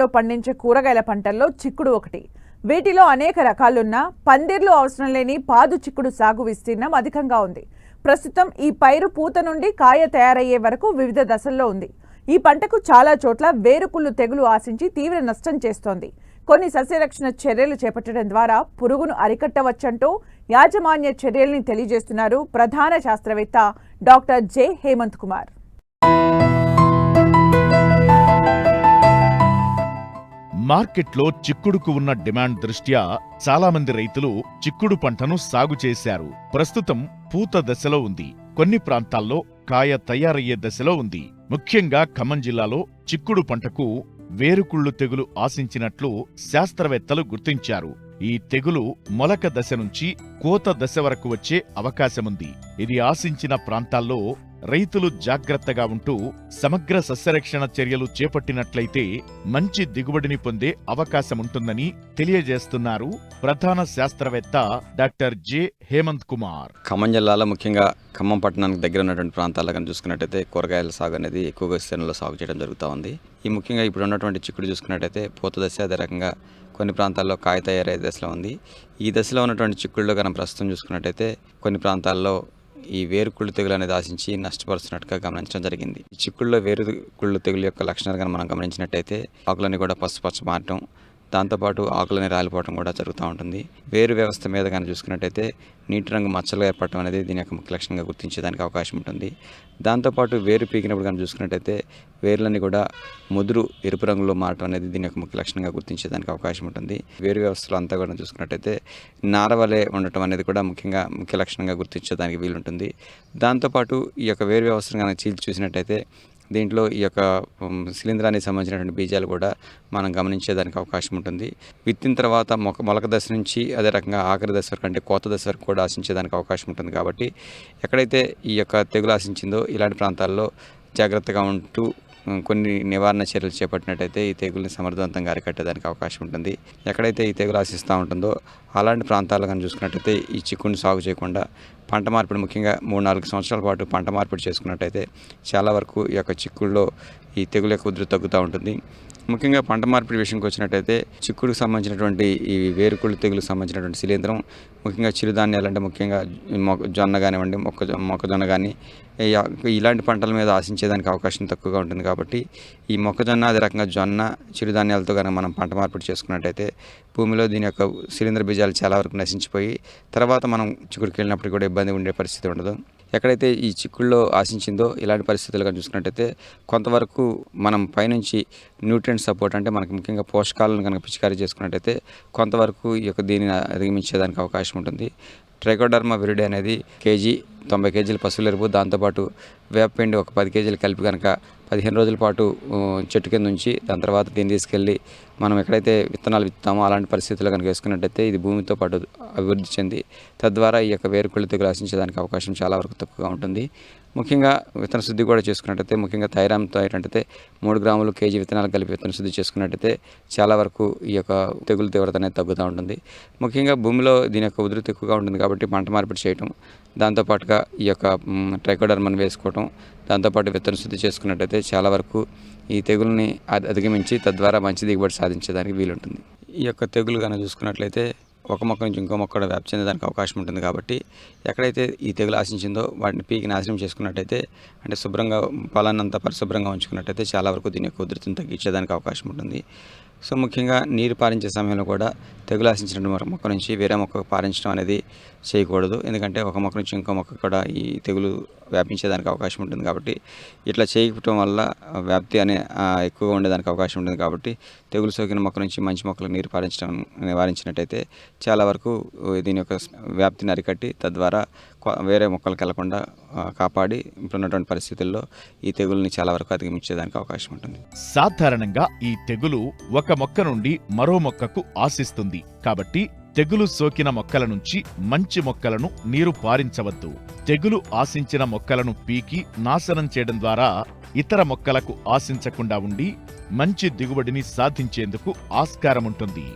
లో పండించే కూరగాయల పంటల్లో చిక్కుడు ఒకటి. వీటిలో అనేక రకాలున్నా పందిర్లు అవసరం లేని పాదు చిక్కుడు సాగు విస్తీర్ణం అధికంగా ఉంది. ప్రస్తుతం ఈ పైరు పూత నుండి కాయ తయారయ్యే వరకు వివిధ దశల్లో ఉంది. ఈ పంటకు చాలా చోట్ల వేరుకుళ్ళు తెగులు ఆశించి తీవ్ర నష్టం చేస్తోంది. కొన్ని సస్యరక్షణ చర్యలు చేపట్టడం ద్వారా పురుగును అరికట్టవచ్చంటూ యాజమాన్య చర్యల్ని తెలియజేస్తున్నారు ప్రధాన శాస్త్రవేత్త డాక్టర్ జె హేమంత్ కుమార్. మార్కెట్లో చిక్కుడుకు ఉన్న డిమాండ్ దృష్ట్యా చాలామంది రైతులు చిక్కుడు పంటను సాగు చేశారు. ప్రస్తుతం పూత దశలో ఉంది. కొన్ని ప్రాంతాల్లో కాయ తయారయ్యే దశలో ఉంది. ముఖ్యంగా ఖమ్మం జిల్లాలో చిక్కుడు పంటకు వేరుకుళ్ళు తెగులు ఆశించినట్లు శాస్త్రవేత్తలు గుర్తించారు. ఈ తెగులు మొలక దశ నుంచి కోత దశ వరకు వచ్చే అవకాశముంది. ఇది ఆశించిన ప్రాంతాల్లో రైతులు జాగ్రత్తగా ఉంటూ సమగ్ర సస్యరక్షణ చర్యలు చేపట్టినట్లయితే మంచి దిగుబడిని పొందే అవకాశముంటుందని తెలియజేస్తున్నారు ప్రధాన శాస్త్రవేత్త డాక్టర్ జె. హేమంత్ కుమార్. ఖమ్మం జిల్లాలో ముఖ్యంగా ఖమ్మం పట్టణానికి దగ్గర ఉన్నటువంటి ప్రాంతాల్లో కానీ చూసుకున్నట్టయితే కూరగాయల సాగు అనేది ఎక్కువగా విస్తీర్ణంలో సాగు చేయడం జరుగుతూ ఉంది. ఈ ముఖ్యంగా ఇప్పుడు ఉన్నటువంటి చిక్కుడు చూసుకున్నట్టయితే పూత దశ అదే రకంగా కొన్ని ప్రాంతాల్లో కాయ తయారయ్యే దశలో ఉంది. ఈ దశలో ఉన్నటువంటి చిక్కుడులో కనుక ప్రస్తుతం చూసుకున్నట్టయితే కొన్ని ప్రాంతాల్లో ఈ వేరుకుళ్ళు తెగులు అనేది ఆశించి నష్టపరుస్తున్నట్టుగా గమనించడం జరిగింది. ఈ చిక్కుల్లో వేరు కుళ్ళు తెగులు యొక్క లక్షణాలు కనుక మనం గమనించినట్టయితే ఆకులన్నీ కూడా పసుపచ్చ మారటం దాంతోపాటు ఆకులని రాలిపోవడం కూడా జరుగుతూ ఉంటుంది. వేరు వ్యవస్థ మీద కానీ చూసుకున్నట్టయితే నీటి రంగు మచ్చలు ఏర్పడటం అనేది దీని యొక్క ముఖ్య లక్షణంగా గుర్తించేదానికి అవకాశం ఉంటుంది. దాంతోపాటు వేరు పీకినప్పుడు కానీ చూసుకున్నట్టయితే వేర్లన్నీ కూడా ముదురు ఎరుపు రంగులో మారటం అనేది దీని యొక్క ముఖ్య లక్షణంగా గుర్తించేదానికి అవకాశం ఉంటుంది. వేరు వ్యవస్థలో అంతా కూడా చూసుకున్నట్టయితే నారవలే ఉండటం అనేది కూడా ముఖ్యంగా ముఖ్య లక్షణంగా గుర్తించేదానికి వీలుంటుంది. దాంతోపాటు ఈ యొక్క వేరు వ్యవస్థను కనుక చీల్చి చూసినట్టయితే దీంట్లో ఈ యొక్క శిలీంధ్రానికి సంబంధించినటువంటి బీజాలు కూడా మనం గమనించేదానికి అవకాశం ఉంటుంది. విత్తిన తర్వాత మొక్క మొలక దశ నుంచి అదే రకంగా ఆఖరి దశ వరకు అంటే కోత దశ వరకు కూడా ఆశించేదానికి అవకాశం ఉంటుంది కాబట్టి ఎక్కడైతే ఈ యొక్క తెగులు ఆశించిందో ఇలాంటి ప్రాంతాల్లో జాగ్రత్తగా ఉంటూ కొన్ని నివారణ చర్యలు చేపట్టినట్టయితే ఈ తెగుల్ని సమర్థవంతంగా అరికట్టేదానికి అవకాశం ఉంటుంది. ఎక్కడైతే ఈ తెగులు ఆశిస్తూ ఉంటుందో అలాంటి ప్రాంతాలు కానీ చూసుకున్నట్టయితే ఈ చిక్కుని సాగు చేయకుండా పంట మార్పిడి ముఖ్యంగా మూడు నాలుగు సంవత్సరాల పాటు పంట మార్పిడి చేసుకున్నట్టయితే చాలా వరకు ఈ యొక్క చిక్కుల్లో ఈ తెగులు యొక్క ఉధృతి తగ్గుతూ ఉంటుంది. ముఖ్యంగా పంట మార్పిడి విషయంకి వచ్చినట్టయితే చిక్కుడుకు సంబంధించినటువంటి ఈ వేరుకుళ్ళు తెగులకు సంబంధించినటువంటి శిలీంద్రం ముఖ్యంగా చిరుధాన్యాలు అంటే ముఖ్యంగా మొక్క జొన్న కానివ్వండి మొక్క మొక్కజొన్న కానీ ఇలాంటి పంటల మీద ఆశించేదానికి అవకాశం తక్కువగా ఉంటుంది కాబట్టి ఈ మొక్కజొన్న అదే రకంగా జొన్న చిరుధాన్యాలతో కనుక మనం పంట మార్పిడి చేసుకున్నట్టయితే భూమిలో దీని యొక్క శిలీంద్ర బీజాలు చాలా వరకు నశించిపోయి తర్వాత మనం చిక్కుడుకి వెళ్ళినప్పుడు కూడా ఇబ్బంది ఉండే పరిస్థితి ఉండదు. ఎక్కడైతే ఈ చిక్కుల్లో ఆశించిందో ఇలాంటి పరిస్థితులు కానీ చూసుకున్నట్టయితే కొంతవరకు మనం పైనుంచి న్యూట్రియంట్ సపోర్ట్ అంటే మనకి ముఖ్యంగా పోషకాలను కనుక పిచికారీ చేసుకున్నట్టయితే కొంతవరకు ఈ యొక్క దీనిని అధిగమించేదానికి అవకాశం ఉంటుంది ట్రైకోడర్మా విరిడి అనేది కేజీ తొంభై కేజీల పశువుల ఎరుపు దాంతోపాటు వేపపిండి ఒక పది కేజీలు కలిపి కనుక పదిహేను రోజుల పాటు చెట్టు కింద ఉంచి దాని తర్వాత దీన్ని తీసుకెళ్ళి మనం ఎక్కడైతే విత్తనాలు విత్తామో అలాంటి పరిస్థితుల్లో కనుక వేసుకున్నట్టయితే ఇది భూమితో పాటు అభివృద్ధి చెంది తద్వారా ఈ యొక్క వేరుకుళ్ళు తెగులు ఆశించేదానికి అవకాశం చాలా వరకు తక్కువగా ఉంటుంది. ముఖ్యంగా విత్తన శుద్ధి కూడా చేసుకున్నట్టయితే ముఖ్యంగా థైరామ్తో ఏంటంటే మూడు గ్రాములు కేజీ విత్తనాలు కలిపి విత్తన శుద్ధి చేసుకున్నట్టయితే చాలా వరకు ఈ యొక్క తెగులు తీవ్రత అనేది తగ్గుతూ ఉంటుంది. ముఖ్యంగా భూమిలో దీని యొక్క ఉధృతి ఎక్కువగా ఉంటుంది కాబట్టి పంట మార్పిడి చేయటం దాంతోపాటుగా ఈ యొక్క ట్రైకోడర్మన్ వేసుకోవటం దాంతోపాటు విత్తన శుద్ధి చేసుకున్నట్టయితే చాలా వరకు ఈ తెగుల్ని అధిగమించి తద్వారా మంచి దిగుబడి సాధించేదానికి వీలుంటుంది. ఈ యొక్క తెగులు కనుక చూసుకున్నట్లయితే ఒక మొక్క నుంచి ఇంకో మొక్క కూడా వ్యాప్తి చెందేదానికి అవకాశం ఉంటుంది కాబట్టి ఎక్కడైతే ఈ తెగులు ఆశించిందో వాటిని పీకి నాశనం చేసుకున్నట్టయితే అంటే శుభ్రంగా పొలాన్నంతా పరిశుభ్రంగా ఉంచుకున్నట్టయితే చాలా వరకు దీని యొక్క ఉధృతిని తగ్గించేదానికి అవకాశం ఉంటుంది. సో ముఖ్యంగా నీరు పారించే సమయంలో కూడా తెగులు ఆశించిన మొక్క నుంచి వేరే మొక్కకు పారించడం అనేది చేయకూడదు. ఎందుకంటే ఒక మొక్క నుంచి ఇంకో మొక్క కూడా ఈ తెగులు వ్యాపించేదానికి అవకాశం ఉంటుంది కాబట్టి ఇట్లా చేయకపోవడం వల్ల వ్యాప్తి అనే ఎక్కువగా ఉండేదానికి అవకాశం ఉంటుంది కాబట్టి తెగులు సోకిన మొక్క నుంచి మంచి మొక్కలకు నీరు పారించడం నివారించినట్టయితే చాలా వరకు దీని యొక్క వ్యాప్తిని అరికట్టి తద్వారా వేరే మొక్కలకు వెళ్ళకుండా కాపాడి ఇప్పుడున్నటువంటి పరిస్థితుల్లో ఈ తెగుల్ని చాలా వరకు అధిగమించేదానికి అవకాశం ఉంటుంది. సాధారణంగా ఈ తెగులు ఒక ఒక మొక్క నుండి మరో మొక్కకు ఆశిస్తుంది. కాబట్టి తెగులు సోకిన మొక్కల నుంచి మంచి మొక్కలను నీరు పారించవద్దు. తెగులు ఆశించిన మొక్కలను పీకి నాశనం చేయడం ద్వారా ఇతర మొక్కలకు ఆశించకుండా ఉండి మంచి దిగుబడిని సాధించేందుకు ఆస్కారముంటుంది.